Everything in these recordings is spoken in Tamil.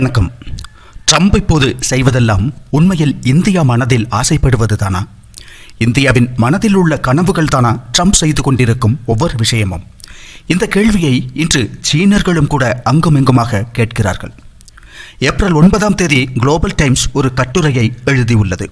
வணக்கம். ட்ரம்ப் இப்போது செய்வதெல்லாம் உண்மையில் இந்தியா மனதில் ஆசைப்படுவது தானா இந்தியாவின் மனதில் உள்ள கனவுகள் தானா ட்ரம்ப் செய்து கொண்டிருக்கும் ஒவ்வொரு விஷயமும்? இந்த கேள்வியை இன்று சீனர்களும் கூட அங்குமிங்குமாக கேட்கிறார்கள். ஏப்ரல் ஒன்பதாம் தேதி குளோபல் டைம்ஸ் ஒரு கட்டுரையை எழுதியுள்ளது.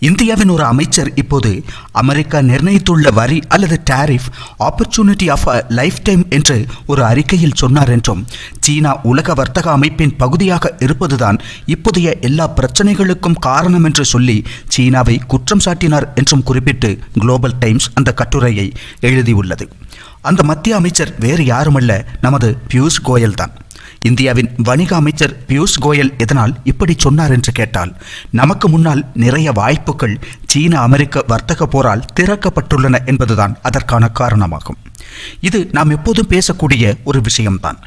இந்தியாவின் ஒரு அமைச்சர் இப்போது அமெரிக்கா நிர்ணயித்துள்ள வரி அல்லது tariff opportunity of a lifetime என்று ஒரு அறிக்கையில் சொன்னார் என்றும் சீனா உலக வர்த்தக அமைப்பின் பகுதியாக இருப்பதுதான் இப்போதைய எல்லா பிரச்சனைகளுக்கும் காரணம் என்று சொல்லி சீனாவை குற்றம் சாட்டினார் என்றும் குறிப்பிட்டு குளோபல் டைம்ஸ் அந்த கட்டுரையை எழுதியுள்ளது. அந்த மத்திய அமைச்சர் வேறு யாருமல்ல நமது பியூஷ் கோயல் தான் இந்தியாவின் வணிக அமைச்சர் பியூஷ் கோயல் எதனால் இப்படி சொன்னார் என்று கேட்டால் நமக்கு முன்னால் நிறைய வாய்ப்புகள் சீன அமெரிக்க வர்த்தக போரால் திறக்கப்பட்டுள்ளன என்பதுதான் அதற்கான காரணமாகும். இது நாம் எப்போதும் பேசக்கூடிய ஒரு விஷயம்தான்.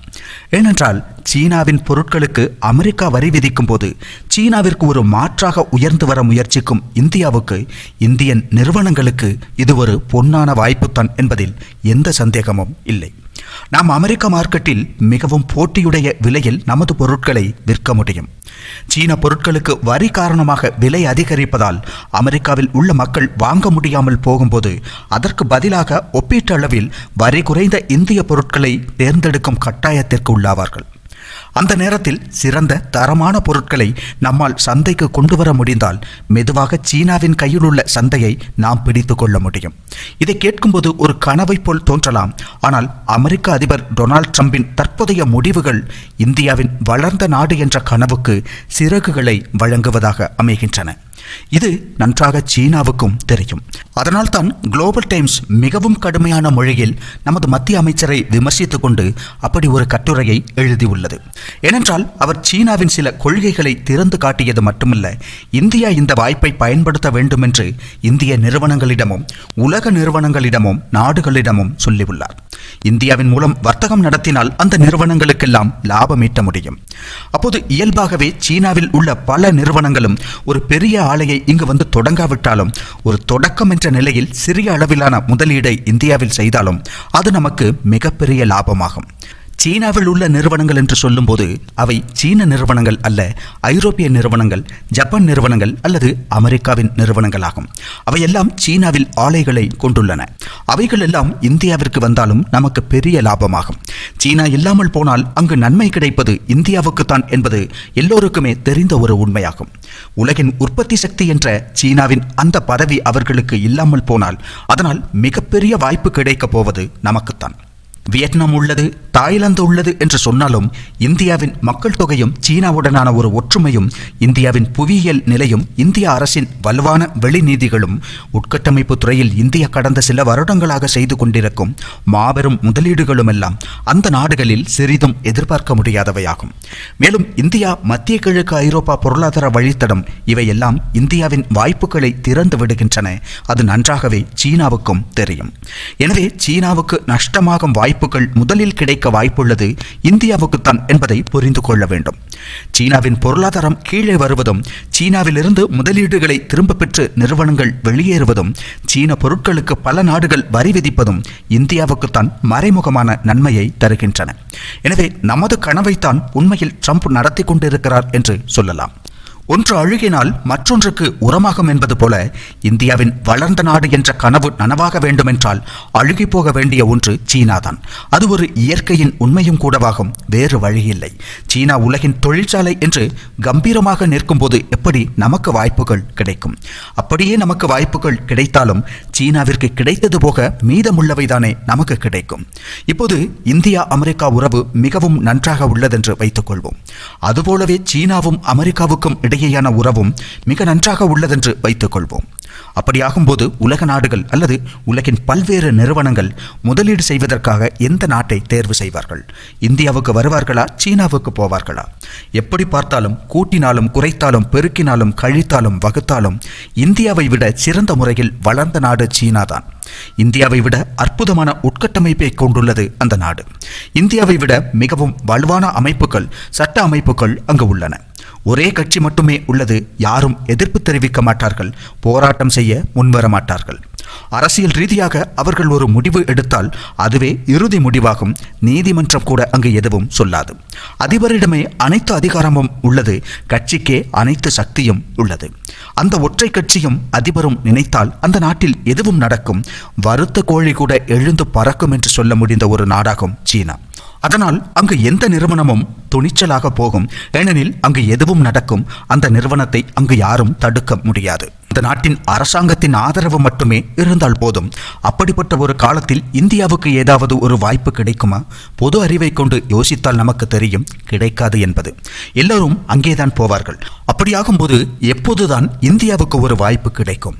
ஏனென்றால் சீனாவின் பொருட்களுக்கு அமெரிக்கா வரி விதிக்கும் போது சீனாவிற்கு ஒரு மாற்றாக உயர்ந்து வர முயற்சிக்கும் இந்தியாவுக்கு இந்தியன் நிறுவனங்களுக்கு இது ஒரு பொன்னான வாய்ப்புத்தான் என்பதில் எந்த சந்தேகமும் இல்லை. நாம் அமெரிக்க மார்க்கெட்டில் மிகவும் போட்டியுடைய விலையில் நமது பொருட்களை விற்க முடியும். சீன பொருட்களுக்கு வரி காரணமாக விலை அதிகரிப்பதால் அமெரிக்காவில் உள்ள மக்கள் வாங்க முடியாமல் போகும்போது அதற்கு பதிலாக ஒப்பீட்டளவில் வரி குறைந்த இந்திய பொருட்களை தேர்ந்தெடுக்கும் கட்டாயத்திற்கு உள்ளாவார்கள். அந்த நேரத்தில் சிறந்த தரமான பொருட்களை நம்மால் சந்தைக்கு கொண்டு வர முடிந்தால் மெதுவாக சீனாவின் கையில் உள்ள சந்தையை நாம் பிடித்து கொள்ள முடியும். இதை கேட்கும்போது ஒரு கனவை போல் தோன்றலாம். ஆனால் அமெரிக்க அதிபர் டொனால்ட் ட்ரம்பின் தற்போதைய முடிவுகள் இந்தியாவின் வளர்ந்த நாடு என்ற கனவுக்கு சிறகுகளை வழங்குவதாக அமைகின்றன. இது நன்றாக சீனாவுக்கும் தெரியும். அதனால்தான் குளோபல் டைம்ஸ் மிகவும் கடுமையான மொழியில் நமது மத்திய அமைச்சரை விமர்சித்துக் கொண்டு அப்படி ஒரு கட்டுரையை எழுதியுள்ளது. ஏனென்றால் அவர் சீனாவின் சில கொள்கைகளை திறந்து காட்டியது மட்டுமல்ல இந்தியா இந்த வாய்ப்பை பயன்படுத்த வேண்டும் என்று இந்திய நிறுவனங்களிடமும் உலக நிறுவனங்களிடமும் நாடுகளிடமும் சொல்லியுள்ளார். இந்தியாவின் மூலம் வர்த்தகம் நடத்தினால் அந்த நிறுவனங்களுக்கெல்லாம் லாபம் ஈட்ட முடியும். அப்போது இயல்பாகவே சீனாவில் உள்ள பல நிறுவனங்களும் ஒரு பெரிய ஆலையை இங்கு வந்து தொடங்காவிட்டாலும் ஒரு தொடக்கம் என்ற நிலையில் சிறிய அளவிலான முதலீடை இந்தியாவில் செய்தாலும் அது நமக்கு மிகப்பெரிய லாபமாகும். சீனாவில் உள்ள நிறுவனங்கள் என்று சொல்லும்போது அவை சீன நிறுவனங்கள் அல்ல ஐரோப்பிய நிறுவனங்கள் ஜப்பான் நிறுவனங்கள் அல்லது அமெரிக்காவின் நிறுவனங்களாகும். அவையெல்லாம் சீனாவில் ஆலைகளை கொண்டுள்ளன. அவைகள் எல்லாம் இந்தியாவிற்கு வந்தாலும் நமக்கு பெரிய லாபமாகும். சீனா இல்லாமல் போனால் அங்கு நன்மை கிடைப்பது இந்தியாவுக்குத்தான் என்பது எல்லோருக்குமே தெரிந்த ஒரு உண்மையாகும். உலகின் உற்பத்தி சக்தி என்ற சீனாவின் அந்த பதவி அவர்களுக்கு இல்லாமல் போனால் அதனால் மிகப்பெரிய வாய்ப்பு கிடைக்கப் போவது நமக்குத்தான். வியட்நாம் உள்ளது தாய்லாந்து உள்ளது என்று சொன்னாலும் இந்தியாவின் மக்கள் தொகையும் சீனாவுடனான ஒரு ஒற்றுமையும் இந்தியாவின் புவியியல் நிலையும் இந்திய அரசின் வலுவான வெளிநீதிகளும் உட்கட்டமைப்பு துறையில் இந்தியா கடந்த சில வருடங்களாக செய்து கொண்டிருக்கும் மாபெரும் முதலீடுகளும் எல்லாம் அந்த நாடுகளில் சிறிதும் எதிர்பார்க்க முடியாதவையாகும். மேலும் இந்தியா மத்திய கிழக்கு ஐரோப்பா பொருளாதார வழித்தடம் இவையெல்லாம் இந்தியாவின் வாய்ப்புகளை திறந்து விடுகின்றன. அது நன்றாகவே சீனாவுக்கும் தெரியும். எனவே சீனாவுக்கு நஷ்டமாகும் வாய்ப்புகள் முதலில் கிடைக்க வாய்ப்புள்ளது இந்தியாவுக்குத்தான் என்பதை புரிந்து கொள்ள வேண்டும். சீனாவின் பொருளாதாரம் கீழே வருவதும் சீனாவிலிருந்து முதலீடுகளை திரும்ப பெற்று நிறுவனங்கள் வெளியேறுவதும் சீன பொருட்களுக்கு பல நாடுகள் வரி விதிப்பதும் இந்தியாவுக்குத்தான் மறைமுகமான நன்மையை தருகின்றன. எனவே நமது கனவைத்தான் உண்மையில் ட்ரம்ப் நடத்தி கொண்டிருக்கிறார் என்று சொல்லலாம். ஒன்று அழுகினால் மற்றொன்றுக்கு உரமாகும் என்பது போல இந்தியாவின் வளர்ந்த நாடு என்ற கனவு நனவாக வேண்டுமென்றால் அழுகி போக வேண்டிய ஒன்று சீனாதான். அது ஒரு இயற்கையின் உண்மையும் கூடவாகும் வேறு வழியில்லை. சீனா உலகின் தொழிற்சாலை என்று கம்பீரமாக நிற்கும்போது எப்படி நமக்கு வாய்ப்புகள் கிடைக்கும்? அப்படியே நமக்கு வாய்ப்புகள் கிடைத்தாலும் சீனாவிற்கு கிடைத்தது போக மீதமுள்ளவைதானே நமக்கு கிடைக்கும். இப்போது இந்தியா அமெரிக்கா உறவு மிகவும் நன்றாக உள்ளதென்று வைத்துக்கொள்வோம். அதுபோலவே சீனாவும் அமெரிக்காவுக்கும் இடையேயான உறவும் மிக நன்றாக உள்ளதென்று வைத்துக்கொள்வோம். அப்படியாகும்போது உலக நாடுகள் அல்லது உலகின் பல்வேறு நிறுவனங்கள் முதலீடு செய்வதற்காக எந்த நாட்டை தேர்வு செய்வார்கள்? இந்தியாவுக்கு வருவார்களா? சீனாவுக்கு போவார்களா? எப்படி பார்த்தாலும் கூட்டினாலும் குறைத்தாலும் பெருக்கினாலும் கழித்தாலும் வகுத்தாலும் இந்தியாவை விட சிறந்த முறையில் வளர்ந்த நாடு சீனாதான். இந்தியாவை விட அற்புதமான உட்கட்டமைப்பை கொண்டுள்ளது அந்த நாடு. இந்தியாவை விட மிகவும் வலுவான அமைப்புகள் சட்ட அமைப்புகள் அங்கு உள்ளன. ஒரே கட்சி மட்டுமே உள்ளது யாரும் எதிர்ப்பு தெரிவிக்க மாட்டார்கள் போராட்டம் செய்ய முன்வர மாட்டார்கள் அரசியல் ரீதியாக அவர்கள் ஒரு முடிவு எடுத்தால் அதுவே இறுதி முடிவாகும் நீதிமன்றம் கூட அங்கு எதுவும் சொல்லாது. அதிபரிடமே அனைத்து அதிகாரமும் உள்ளது கட்சிக்கே அனைத்து சக்தியும் உள்ளது. அந்த ஒற்றை கட்சியும் அதிபரும் நினைத்தால் அந்த நாட்டில் எதுவும் நடக்கும். வறுத்த கோழி கூட எழுந்து பறக்கும் என்று சொல்ல முடிந்த ஒரு நாடாகும் சீனா. அதனால் அங்கு எந்த நிறுவனமும் துணிச்சலாக போகும். ஏனெனில் அங்கு எதுவும் நடக்கும். அந்த நிறுவனத்தை அங்கு யாரும் தடுக்க முடியாது. இந்த நாட்டின் அரசாங்கத்தின் ஆதரவு மட்டுமே இருந்தால் போதும். அப்படிப்பட்ட ஒரு காலத்தில் இந்தியாவுக்கு ஏதாவது ஒரு வாய்ப்பு கிடைக்குமா? பொது அறிவை கொண்டு யோசித்தால் நமக்கு தெரியும் கிடைக்காது என்பது. எல்லோரும் அங்கேதான் போவார்கள். அப்படியாகும்போது எப்போதுதான் இந்தியாவுக்கு ஒரு வாய்ப்பு கிடைக்கும்?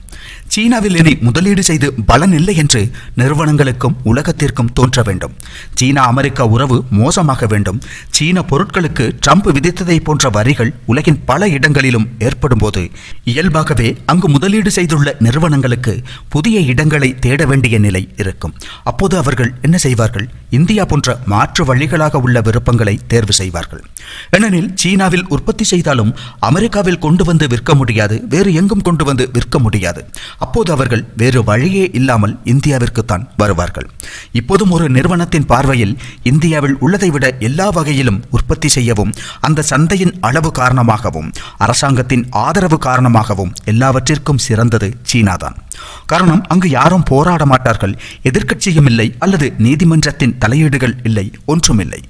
சீனாவில் இனி முதலீடு செய்து பலன் இல்லை என்று நிறுவனங்களுக்கும் உலகத்திற்கும் தோன்ற வேண்டும். சீனா அமெரிக்கா உறவு மோசமாக வேண்டும். சீன பொருட்களுக்கு ட்ரம்ப் விதித்ததை போன்ற வரிகள் உலகின் பல இடங்களிலும் ஏற்படும் போது இயல்பாகவே அங்கு முதலீடு செய்துள்ள நிறுவனங்களுக்கு புதிய இடங்களை தேட வேண்டிய நிலை இருக்கும். அப்போது அவர்கள் என்ன செய்வார்கள்? இந்தியா போன்ற மாற்று வழிகளாக உள்ள விருப்பங்களை தேர்வு செய்வார்கள். ஏனெனில் சீனாவில் உற்பத்தி செய்தாலும் அமெரிக்காவில் கொண்டு வந்து விற்க முடியாது வேறு எங்கும் கொண்டு வந்து விற்க முடியாது. அப்போது அவர்கள் வேறு வழியே இல்லாமல் இந்தியாவிற்குத்தான் வருவார்கள். இப்போதும் ஒரு நிறுவனத்தின் பார்வையில் இந்தியாவில் உள்ளதை விட எல்லா வகையிலும் உற்பத்தி செய்யவும் அந்த சந்தையின் அளவு காரணமாகவும் அரசாங்கத்தின் ஆதரவு காரணமாகவும் எல்லாவற்றிற்கும் சிறந்தது சீனாதான். காரணம் அங்கு யாரும் போராட மாட்டார்கள் எதிர்க்கட்சியும் இல்லை அல்லது நீதிமன்றத்தின் தலையீடுகள் இல்லை ஒன்றுமில்லை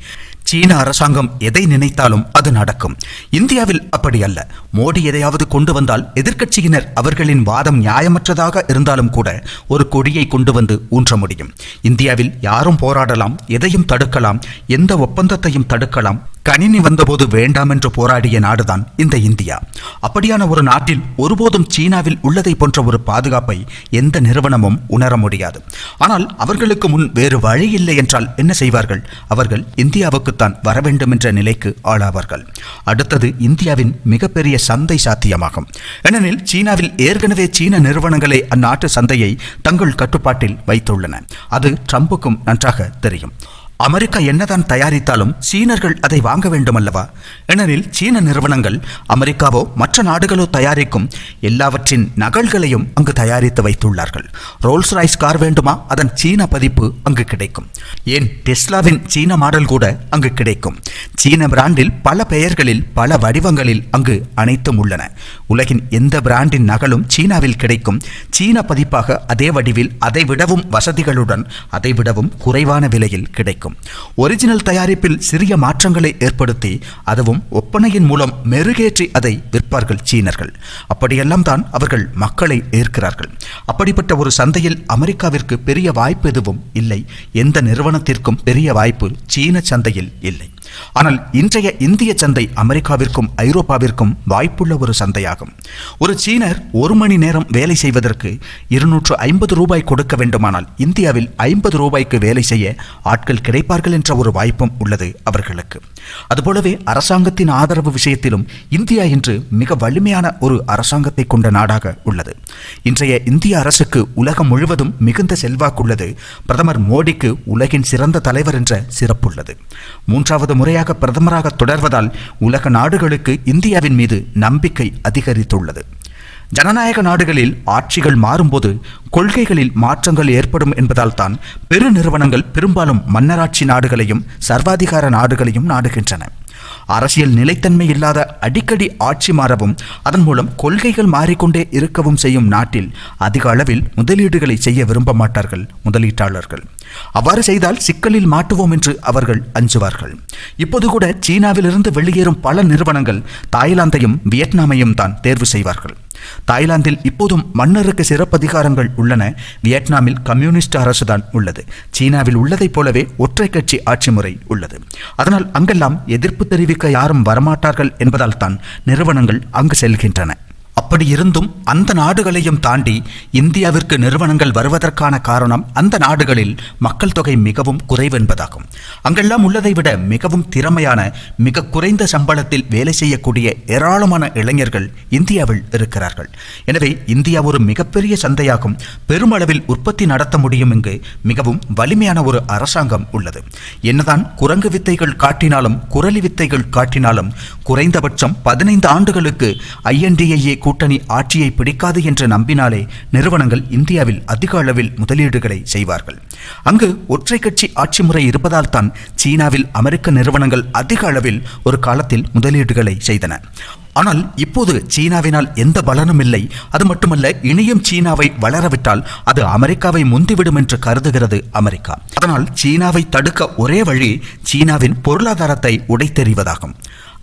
சீன அரசாங்கம் எதை நினைத்தாலும் அது நடக்கும். இந்தியாவில் அப்படி அல்ல. மோடி எதையாவது கொண்டு வந்தால் எதிர்க்கட்சியினர் அவர்களின் வாதம் நியாயமற்றதாக இருந்தாலும் கூட ஒரு கொடியை கொண்டு வந்து ஊன்ற முடியும். இந்தியாவில் யாரும் போராடலாம் எதையும் தடுக்கலாம் எந்த ஒப்பந்தத்தையும் தடுக்கலாம். கணினி வந்தபோது வேண்டாம் என்று போராடிய நாடுதான் இந்த இந்தியா. அப்படியான ஒரு நாட்டில் ஒருபோதும் சீனாவில் உள்ளதை போன்ற ஒரு பாதுகாப்பை எந்த நிறுவனமும் உணர முடியாது. ஆனால் அவர்களுக்கு முன் வேறு வழி இல்லை என்றால் என்ன செய்வார்கள்? அவர்கள் இந்தியாவுக்குத்தான் வர வேண்டும் என்ற நிலைக்கு ஆளாவார்கள். அடுத்தது இந்தியாவின் மிகப்பெரிய சந்தை சாத்தியமாகும். ஏனெனில் சீனாவில் ஏற்கனவே சீன நிறுவனங்களே அந்நாட்டு சந்தையை தங்கள் கட்டுப்பாட்டில் வைத்துள்ளன. அது ட்ரம்புக்கும் நன்றாக தெரியும். அமெரிக்கா என்னதான் தயாரித்தாலும் சீனர்கள் அதை வாங்க வேண்டும் அல்லவா ஏனெனில் சீன நிறுவனங்கள் அமெரிக்காவோ மற்ற நாடுகளோ தயாரிக்கும் எல்லாவற்றின் நகல்களையும் அங்கு தயாரித்து வைத்துள்ளார்கள். ரோல்ஸ் ராய்ஸ் கார் வேண்டுமா? அதன் சீன பதிப்பு அங்கு கிடைக்கும். ஏன்? டெஸ்லாவின் சீன மாடல் கூட அங்கு கிடைக்கும். சீன பிராண்டில் பல பெயர்களில் பல வடிவங்களில் அங்கு அனைத்தும் உள்ளன. உலகின் எந்த பிராண்டின் நகலும் சீனாவில் கிடைக்கும். சீன பதிப்பாக அதே வடிவில் அதை விடவும் வசதிகளுடன் அதை விடவும் குறைவான விலையில் கிடைக்கும். ஒரிஜினல் தயாரிப்பில் சிறிய மாற்றங்களை ஏற்படுத்தி அதுவும் ஒப்பனையின் மூலம் மெருகேற்றி அதை விற்பார்கள் சீனர்கள். அப்படியெல்லாம் தான் அவர்கள் மக்களை ஏற்கிறார்கள். அப்படிப்பட்ட ஒரு சந்தையில் அமெரிக்காவிற்கு பெரிய வாய்ப்பு எதுவும் இல்லை. எந்த நிறுவனத்திற்கும் பெரிய வாய்ப்பு சீன சந்தையில் இல்லை. ஆனால் இன்றைய இந்திய சந்தை அமெரிக்காவிற்கும் ஐரோப்பாவிற்கும் வாய்ப்புள்ள ஒரு சந்தையாகும். ஒரு சீனர் ஒரு மணி நேரம் வேலை செய்வதற்கு இருநூற்று ஐம்பது ரூபாய் கொடுக்க வேண்டுமானால் இந்தியாவில் ஐம்பது ரூபாய்க்கு வேலை செய்ய ஆட்கள் கிடைப்பார்கள் என்ற ஒரு வாய்ப்பும் உள்ளது அவர்களுக்கு. அதுபோலவே அரசாங்கத்தின் ஆதரவு விஷயத்திலும் இந்தியா இன்று மிக வலிமையான ஒரு அரசாங்கத்தை கொண்ட நாடாக உள்ளது. இன்றைய இந்திய அரசுக்கு உலகம் முழுவதும் மிகுந்த செல்வாக்குள்ளது பிரதமர் மோடிக்கு உலகின் சிறந்த தலைவர் என்ற சிறப்புள்ளது. மூன்றாவது முறையாக பிரதமராக தொடர்வதால் உலக நாடுகளுக்கு இந்தியாவின் மீது நம்பிக்கை அதிகரித்துள்ளது. ஜனநாயக நாடுகளில் ஆட்சிகள் மாறும்போது கொள்கைகளில் மாற்றங்கள் ஏற்படும் என்பதால் தான் பெருநிறுவனங்கள் பெரும்பாலும் மன்னராட்சி நாடுகளையும் சர்வாதிகார நாடுகளையும் நாடுகின்றன. அரசியல் நிலைத்தன்மை இல்லாத அடிக்கடி ஆட்சி மாறவும் அதன் மூலம் கொள்கைகள் மாறிக்கொண்டே இருக்கவும் செய்யும் நாட்டில் அதிக அளவில் முதலீடுகளை செய்ய விரும்ப மாட்டார்கள் முதலீட்டாளர்கள். அவ்வாறு செய்தால் சிக்கலில் மாட்டுவோம் என்று அவர்கள் அஞ்சுவார்கள். இப்போது கூட சீனாவிலிருந்து வெளியேறும் பல நிறுவனங்கள் தாய்லாந்தையும் வியட்நாமையும் தான் தேர்வு செய்வார்கள். தாய்லாந்தில் இப்போதும் மன்னருக்கு சிறப்பதிகாரங்கள் உள்ளன. வியட்நாமில் கம்யூனிஸ்ட் அரசுதான் உள்ளது. சீனாவில் உள்ளதைப் போலவே ஒற்றை கட்சி ஆட்சி முறை உள்ளது. அதனால் அங்கெல்லாம் எதிர்ப்பு தெரிவிக்க யாரும் வரமாட்டார்கள் என்பதால் தான் நிறுவனங்கள் அங்கு செல்கின்றன. அப்படி இருந்தும் அந்த நாடுகளையும் தாண்டி இந்தியாவிற்கு நிறுவனங்கள் வருவதற்கான காரணம் அந்த நாடுகளில் மக்கள் தொகை மிகவும் குறைவு என்பதாகும். அங்கெல்லாம் உள்ளதை விட மிகவும் திறமையான மிக குறைந்த சம்பளத்தில் வேலை செய்யக்கூடிய ஏராளமான இளைஞர்கள் இந்தியாவில் இருக்கிறார்கள். எனவே இந்தியா ஒரு மிகப்பெரிய சந்தையாகும். பெருமளவில் உற்பத்தி நடத்த முடியும் இங்கு மிகவும் வலிமையான ஒரு அரசாங்கம் உள்ளது. என்னதான் குரங்கு வித்தைகள் காட்டினாலும் குரலி வித்தைகள் காட்டினாலும் குறைந்தபட்சம் பதினைந்து ஆண்டுகளுக்கு ஐஎன்டிஏஏ கூட கூட்டணி ஆட்சியை பிடிக்காது என்று நம்பினாலே நிறுவனங்கள் இந்தியாவில் அதிக அளவில் முதலீடுகளை செய்வார்கள். அங்கு ஒற்றை கட்சி ஆட்சி முறை இருப்பதால் தான் சீனாவில் அமெரிக்க நிறுவனங்கள் அதிக அளவில் ஒரு காலத்தில் முதலீடுகளை செய்தன. ஆனால் இப்போது சீனாவினால் எந்த பலனும் இல்லை. அது மட்டுமல்ல இனியும் சீனாவை வளரவிட்டால் அது அமெரிக்காவை முந்திவிடும் என்று கருதுகிறது அமெரிக்கா. அதனால் சீனாவை தடுக்க ஒரே வழி சீனாவின் பொருளாதாரத்தை உடைத்தெறிவதாகும்.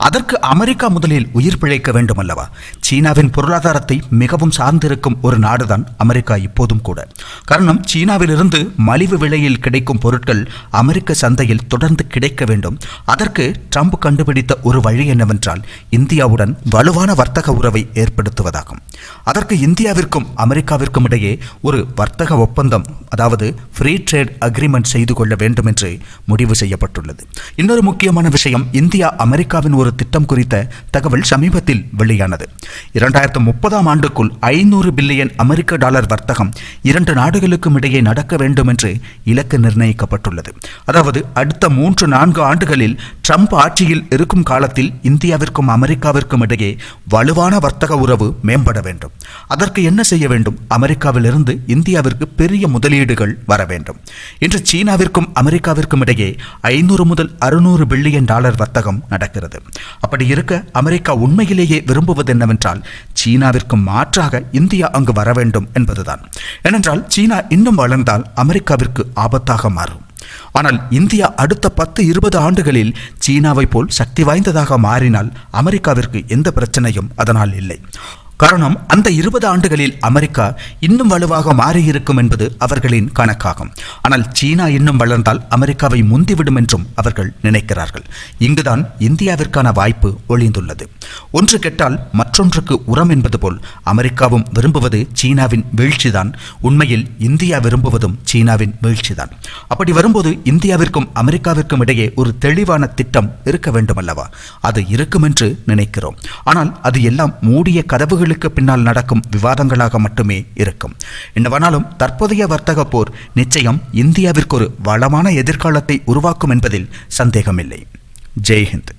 அதற்கு அமெரிக்கா முதலில் உயிர் பிழைக்க வேண்டும் அல்லவா சீனாவின் பொருளாதாரத்தை மிகவும் சார்ந்திருக்கும் ஒரு நாடுதான் அமெரிக்கா இப்போதும் கூட. காரணம் சீனாவிலிருந்து மலிவு விலையில் கிடைக்கும் பொருட்கள் அமெரிக்க சந்தையில் தொடர்ந்து கிடைக்க வேண்டும். அதற்கு ட்ரம்ப் கண்டுபிடித்த ஒரு வழி என்னவென்றால் இந்தியாவுடன் வலுவான வர்த்தக உறவை ஏற்படுத்துவதாகும். அதற்கு இந்தியாவிற்கும் அமெரிக்காவிற்கும் இடையே ஒரு வர்த்தக ஒப்பந்தம் அதாவது ஃப்ரீ ட்ரேட் அக்ரிமெண்ட் செய்து கொள்ள வேண்டும் என்று முடிவு செய்யப்பட்டுள்ளது. இன்னொரு முக்கியமான விஷயம் இந்தியா அமெரிக்காவின் ஒரு ஒரு திட்டம் குறித்த தகவல் சமீபத்தில் வெளியானது. இரண்டாயிரத்து முப்பதாம் ஆண்டுக்குள் ஐநூறு பில்லியன் அமெரிக்க டாலர் வர்த்தகம் இரண்டு நாடுகளுக்கும் இடையே நடக்க வேண்டும் என்று இலக்கு நிர்ணயிக்கப்பட்டுள்ளது. அதாவது அடுத்த மூன்று நான்கு ஆண்டுகளில் ட்ரம்ப் ஆட்சியில் இருக்கும் காலத்தில் இந்தியாவிற்கும் அமெரிக்காவிற்கும் இடையே வலுவான வர்த்தக உறவு மேம்பட வேண்டும். அதற்கு என்ன செய்ய வேண்டும்? அமெரிக்காவிலிருந்து இந்தியாவிற்கு பெரிய முதலீடுகள் வர வேண்டும். இன்று சீனாவிற்கும் அமெரிக்காவிற்கும் இடையே ஐநூறு முதல் அறுநூறு பில்லியன் டாலர் வர்த்தகம் நடக்கிறது. அப்படி இருக்க அமெரிக்கா உண்மையிலேயே விரும்புவது என்னவென்றால் சீனாவிற்கு மாற்றாக இந்தியா அங்கு வர வேண்டும் என்பதுதான். ஏனென்றால் சீனா இன்னும் வளர்ந்தால் அமெரிக்காவிற்கு ஆபத்தாக மாறும். ஆனால் இந்தியா அடுத்த பத்து இருபது ஆண்டுகளில் சீனாவை போல் சக்தி வாய்ந்ததாக மாறினால் அமெரிக்காவிற்கு எந்த பிரச்சனையும் அதனால் இல்லை. காரணம் அந்த இருபது ஆண்டுகளில் அமெரிக்கா இன்னும் வலுவாக மாறியிருக்கும் என்பது அவர்களின் கணக்காகும். ஆனால் சீனா இன்னும் வளர்ந்தால் அமெரிக்காவை முந்திவிடும் என்றும் அவர்கள் நினைக்கிறார்கள். இங்குதான் இந்தியாவிற்கான வாய்ப்பு ஒளிந்துள்ளது. ஒன்று கெட்டால் மற்றொன்றுக்கு உரம் என்பது போல் அமெரிக்காவும் விரும்புவது சீனாவின் வீழ்ச்சிதான். உண்மையில் இந்தியா விரும்புவதும் சீனாவின் வீழ்ச்சிதான். அப்படி வரும்போது இந்தியாவிற்கும் அமெரிக்காவிற்கும் இடையே ஒரு தெளிவான திட்டம் இருக்க வேண்டும் அல்லவா அது இருக்கும் என்று நினைக்கிறோம். ஆனால் அது எல்லாம் மூடிய கதவுகளுக்கு பின்னால் நடக்கும் விவாதங்களாக மட்டுமே இருக்கும். என்னவானாலும் தற்போதைய வர்த்தக போர் நிச்சயம் இந்தியாவிற்கு ஒரு வளமான எதிர்காலத்தை உருவாக்கும் என்பதில் சந்தேகமில்லை. ஜெய்ஹிந்த்.